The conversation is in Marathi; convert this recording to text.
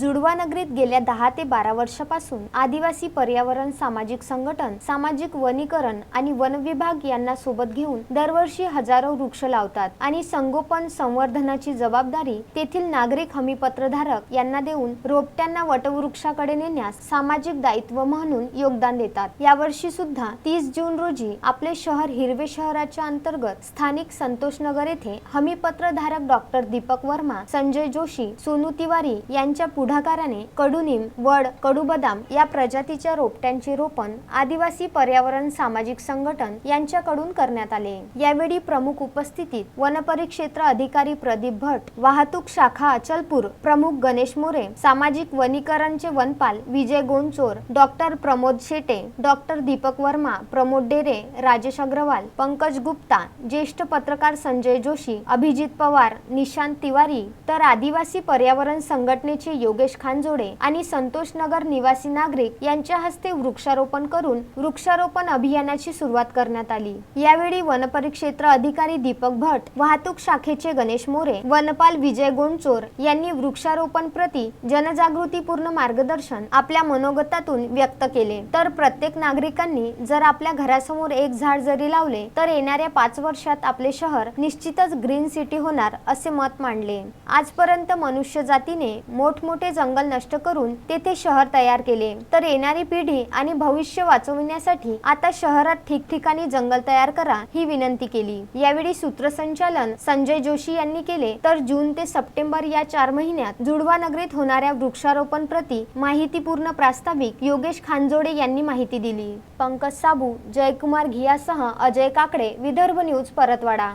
जुडवा नगरीत गेल्या दहा ते बारा वर्षापासून आदिवासी पर्यावरण सामाजिक संघटन सामाजिक वनीकरण आणि वन विभाग यांना सोबत घेऊन दरवर्षी हजारो वृक्ष लावतात आणि संगोपन संवर्धनाची जबाबदारी तेथील नागरिक हमीपत्रधारक यांना देऊन रोपट्यांना वटवृक्षाकडे नेण्यास सामाजिक दायित्व म्हणून योगदान देतात. यावर्षी सुद्धा तीस जून रोजी आपले शहर हिरवे शहराच्या अंतर्गत स्थानिक संतोषनगर येथे हमीपत्रधारक डॉक्टर दीपक वर्मा संजय जोशी सोनू तिवारी यांच्या पुढाकाराने कडुनिम वड कडुबदाम या प्रजातीच्या रोपट्यांचे रोपण आदिवासी पर्यावरण सामाजिक संघटन यांच्याकडून करण्यात आले. यावेळी प्रमुख उपस्थितीत वनपरिक्षेत्र अधिकारी प्रदीप भट वाहतूक शाखा अचलपूर प्रमुख गणेश मोरे सामाजिक वनीकरणचे वनपाल विजय गोंडचोर डॉक्टर प्रमोद शेटे डॉक्टर दीपक वर्मा प्रमोद डेरे राजेश अग्रवाल पंकज गुप्ता ज्येष्ठ पत्रकार संजय जोशी अभिजित पवार निशांत तिवारी तर आदिवासी पर्यावरण संघटनेचे योग योगेश खानजोडे आणि संतोष नगर निवासी नागरिक यांच्या हस्ते वृक्षारोपण करून वृक्षारोपण अभियानाची सुरुवात करण्यात आली. यावेळी वनपरिक्षेत्र अधिकारी दीपक भट वाहतूक शाखेचे गणेश मोरे वनपाल विजय गोंडचोर यांनी वृक्षारोपण प्रति जनजागृतीपूर्ण मार्गदर्शन आपल्या मनोगतातून व्यक्त केले. तर प्रत्येक नागरिकांनी जर आपल्या घरासमोर एक झाड जरी लावले तर येणाऱ्या पाच वर्षात आपले शहर निश्चितच ग्रीन सिटी होणार असे मत मांडले. आजपर्यंत मनुष्य जातीने मोठमोठे मोठे जंगल नष्ट करून तेथे शहर तयार केले. तर येणारी पिढी आणि भविष्य वाचविण्यासाठी आता शहरात ठिकठिकाणी जंगल तयार करा ही विनंती केली. यावेळी सूत्रसंचालन संजय जोशी यांनी केले. तर जून ते सप्टेंबर या चार महिन्यात जुडवा नगरीत होणाऱ्या वृक्षारोपण प्रति माहितीपूर्ण प्रास्ताविक योगेश खानजोडे यांनी माहिती दिली. पंकज साबू जयकुमार घियासह अजय काकडे विदर्भ न्यूज परतवाडा.